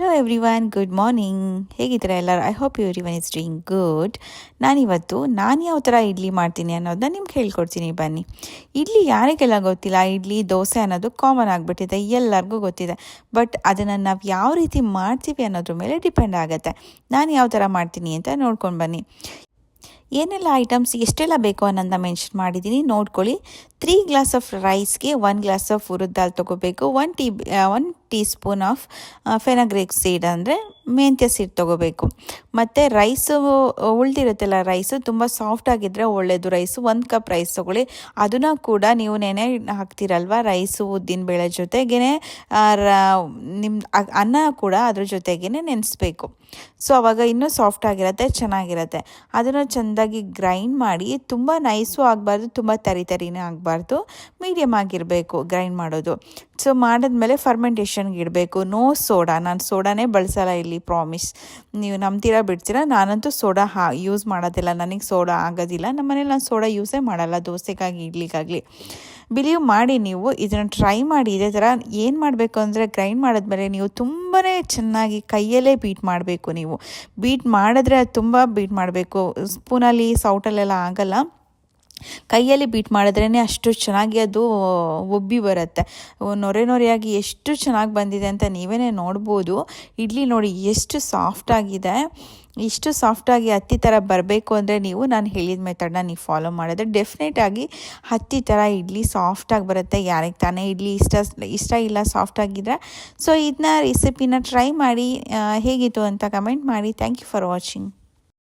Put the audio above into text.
Hello everyone good morning ಹೇಗಿದ್ದೀರಾ ಎಲ್ಲರೂ? I hope everyone is doing good ನಾನಿವತ್ತು ನಾನು ಯಾವ ಥರ ಇಡ್ಲಿ ಮಾಡ್ತೀನಿ ಅನ್ನೋದನ್ನ ನಿಮ್ಗೆ ಹೇಳ್ಕೊಡ್ತೀನಿ. ಬನ್ನಿ. ಇಡ್ಲಿ ಯಾರಿಗೆಲ್ಲ ಗೊತ್ತಿಲ್ಲ? ಇಡ್ಲಿ, ದೋಸೆ ಅನ್ನೋದು ಕಾಮನ್ ಆಗಿಬಿಟ್ಟಿದೆ. ಎಲ್ಲರಿಗೂ ಗೊತ್ತಿದೆ. ಬಟ್ ಅದನ್ನು ನಾವು ಯಾವ ರೀತಿ ಮಾಡ್ತೀವಿ ಅನ್ನೋದ್ರ ಮೇಲೆ ಡಿಪೆಂಡ್ ಆಗುತ್ತೆ. ನಾನು ಯಾವ ಥರ ಮಾಡ್ತೀನಿ ಅಂತ ನೋಡ್ಕೊಂಡು ಬನ್ನಿ. ಏನೆಲ್ಲ ಐಟಮ್ಸ್ ಎಷ್ಟೆಲ್ಲ ಬೇಕು ಅನ್ನೋದನ್ನ ಮೆನ್ಷನ್ ಮಾಡಿದ್ದೀನಿ. ನೋಡ್ಕೊಳ್ಳಿ. Three glass of ರೈಸ್ಗೆ one glass of urad dal ತೊಗೋಬೇಕು. One tea one teaspoon of fenugreek seed ಅಂದರೆ ಮೆಂತ್ಯ ಸೀಡ್ ತೊಗೋಬೇಕು. ಮತ್ತು ರೈಸು, ಉಳ್ದಿರುತ್ತಲ್ಲ ರೈಸು, ತುಂಬ ಸಾಫ್ಟ್ ಆಗಿದ್ದರೆ ಒಳ್ಳೆಯದು ರೈಸು ಒಂದು ಕಪ್ ರೈಸ್ ತೊಗೊಳ್ಳಿ. ಅದನ್ನು ಕೂಡ ನೀವು ನೆನೆ ಹಾಕ್ತಿರಲ್ವ ರೈಸು, ಉದ್ದಿನ ಬೇಳೆ ಜೊತೆಗೇ ನಿಮ್ಮ ಅನ್ನ ಕೂಡ ಅದ್ರ ಜೊತೆಗೇ ನೆನೆಸ್ಬೇಕು. ಸೊ ಅವಾಗ ಇನ್ನೂ ಸಾಫ್ಟ್ ಆಗಿರುತ್ತೆ, ಚೆನ್ನಾಗಿರುತ್ತೆ. ಅದನ್ನು ಚೆಂದಾಗಿ ಗ್ರೈಂಡ್ ಮಾಡಿ, ತುಂಬ ನೈಸು ಆಗಬಾರ್ದು, ತುಂಬ ತರಿ ತರಿನೇ ಆಗಬಾರ್ದು. ಮೀಡಿಯಮ್ ಆಗಿರಬೇಕು ಗ್ರೈಂಡ್ ಮಾಡೋದು. ಸೊ ಮಾಡಿದ್ಮೇಲೆ ಫರ್ಮೆಂಟೇಷನ್ಗೆ ಇಡಬೇಕು. ನೋ ಸೋಡಾ ನಾನು ಸೋಡಾನೇ ಬಳಸಲ್ಲ ಇಲ್ಲಿ ಪ್ರಾಮಿಸ್ ನೀವು ನಂಬ್ತೀರಾ ಬಿಡ್ತೀರಾ? ನಾನಂತೂ ಸೋಡಾ ಹಾ ಯೂಸ್ ಮಾಡೋದಿಲ್ಲ. ನನಗೆ ಸೋಡಾ ಆಗೋದಿಲ್ಲ. ನಮ್ಮ ಮನೇಲಿ ನಾನು ಸೋಡಾ ಯೂಸೇ ಮಾಡಲ್ಲ. ದೋಸೆಗಾಗಿ ಇಡ್ಲಿಕ್ಕಾಗಲಿ ಬಿಲೀವ್ ಮಾಡಿ ನೀವು ಇದನ್ನು ಟ್ರೈ ಮಾಡಿ, ಇದೇ ಥರ ಏನು ಮಾಡಬೇಕು ಅಂದರೆ ಗ್ರೈಂಡ್ ಮಾಡಿದ್ಮೇಲೆ ನೀವು ತುಂಬಾ ಚೆನ್ನಾಗಿ ಕೈಯಲ್ಲೇ ಬೀಟ್ ಮಾಡಬೇಕು ನೀವು. ಬೀಟ್ ಮಾಡಿದ್ರೆ ಅದು ತುಂಬ ಬೀಟ್ ಮಾಡಬೇಕು. ಸ್ಪೂನಲ್ಲಿ ಸೌಟಲ್ಲೆಲ್ಲ ಆಗಲ್ಲ. ಕೈಯಲ್ಲಿ ಬೀಟ್ ಮಾಡಿದ್ರೇ ಅಷ್ಟು ಚೆನ್ನಾಗಿ ಅದು ಒಬ್ಬಿ ಬರುತ್ತೆ. ನೊರೆ ನೊರೆಯಾಗಿ ಎಷ್ಟು ಚೆನ್ನಾಗಿ ಬಂದಿದೆ ಅಂತ ನೀವೇ ನೋಡ್ಬೋದು. ಇಡ್ಲಿ ನೋಡಿ ಎಷ್ಟು ಸಾಫ್ಟಾಗಿದೆ ಇಷ್ಟು ಸಾಫ್ಟಾಗಿ ಹತ್ತಿ ಥರ ಬರಬೇಕು ಅಂದರೆ ನೀವು ನಾನು ಹೇಳಿದ ಮೆಥಡ್ನ ನೀವು ಫಾಲೋ ಮಾಡಿದ್ರೆ ಡೆಫಿನೆಟಾಗಿ ಹತ್ತಿ ಥರ ಇಡ್ಲಿ ಸಾಫ್ಟಾಗಿ ಬರುತ್ತೆ. ಯಾರಿಗೆ ತಾನೇ ಇಡ್ಲಿ ಇಷ್ಟ ಇಷ್ಟ ಇಲ್ಲ ಸಾಫ್ಟಾಗಿದ್ದರೆ ಸೊ ಇದನ್ನ ರೆಸಿಪಿನ ಟ್ರೈ ಮಾಡಿ ಹೇಗಿತ್ತು ಅಂತ ಕಮೆಂಟ್ ಮಾಡಿ. Thank you for watching